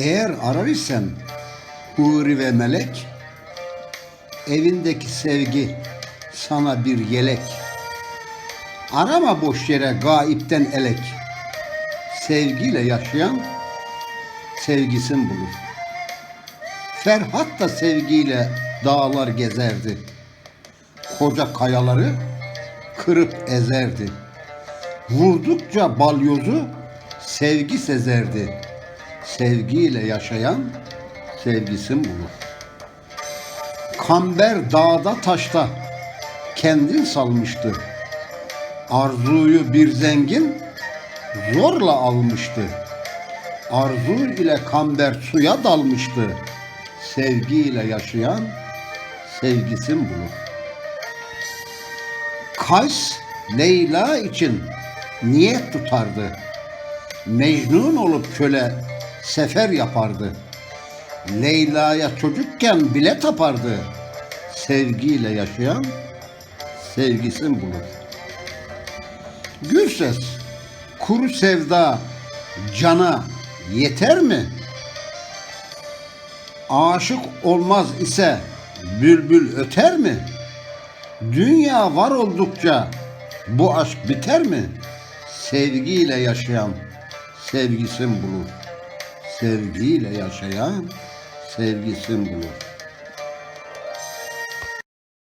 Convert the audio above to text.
Eğer arar isen huri ve melek, evindeki sevgi sana bir yelek. Arama boş yere gaipten elek. Sevgiyle yaşayan sevgisin bulur. Ferhat da sevgiyle dağlar gezerdi. Koca kayaları kırıp ezerdi. Vurdukça balyozu sevgi sezerdi. Sevgiyle yaşayan sevgisin bulur. Kamber dağda taşta kendin salmıştı. Arzuyu bir zengin zorla almıştı. Arzu ile kamber suya dalmıştı. Sevgiyle yaşayan sevgisin bulur. Kays Leyla için niyet tutardı. Mecnun olup köle sefer yapardı. Leyla'ya çocukken bile tapardı. Sevgiyle yaşayan sevgisin bulur. Gürses, kuru sevda cana yeter mi? Aşık olmaz ise bülbül öter mi? Dünya var oldukça bu aşk biter mi? Sevgiyle yaşayan sevgisin bulur. Sevgiyle yaşayan sevgisin bulur.